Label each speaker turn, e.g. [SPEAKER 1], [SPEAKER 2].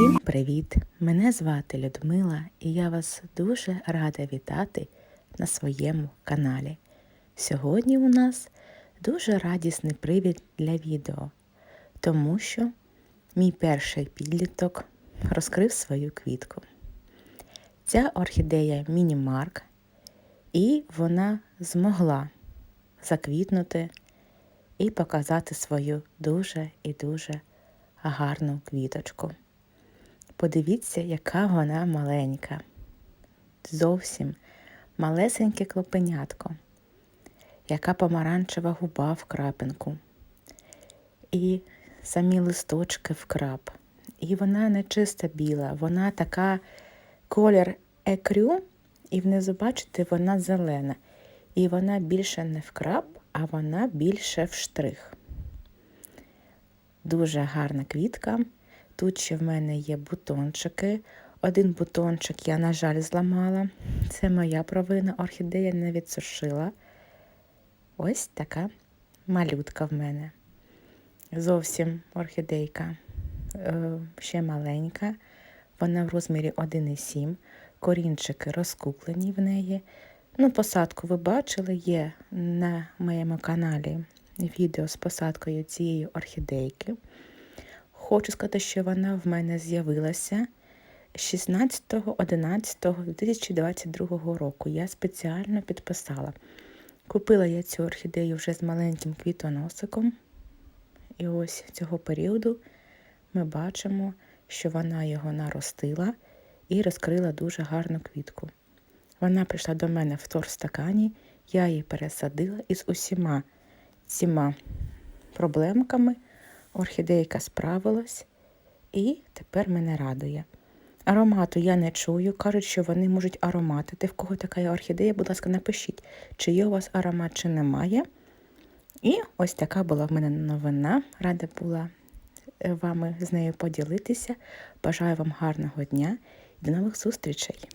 [SPEAKER 1] Всім привіт! Мене звати Людмила і я вас дуже рада вітати на своєму каналі. Сьогодні у нас дуже радісний привід для відео, тому що мій перший підліток розкрив свою квітку. Ця орхідея Мінімарк, і вона змогла заквітнути і показати свою дуже і дуже гарну квіточку. Подивіться, яка вона маленька. Зовсім малесеньке клопенятко, яка помаранчева губа в крапинку. І самі листочки в крап. І вона не чиста біла, вона така колір екрю, і внизу, бачите, вона зелена. І вона більше не в крап, а вона більше в штрих. Дуже гарна квітка. Тут ще в мене є бутончики. Один бутончик я, на жаль, зламала. Це моя провина. Орхідея не відсушила. Ось така малютка в мене. Зовсім орхідейка е, ще маленька. Вона в розмірі 1,7. Корінчики розкуплені в неї. Ну, посадку ви бачили, є на моєму каналі відео з посадкою цієї орхідейки. Хочу сказати, що вона в мене з'явилася 16.11.2022 року. Я спеціально підписала. Купила я цю орхідею вже з маленьким квітоносиком. І ось цього періоду ми бачимо, що вона його наростила і розкрила дуже гарну квітку. Вона прийшла до мене в торстакані, я її пересадила із усіма цими проблемками. Орхідейка справилась і тепер мене радує. Аромату я не чую. Кажуть, що вони можуть ароматити. В кого така орхідея, будь ласка, напишіть, чи є у вас аромат, чи немає. І ось така була в мене новина. Рада була е, вами з нею поділитися. Бажаю вам гарного дня і до нових зустрічей!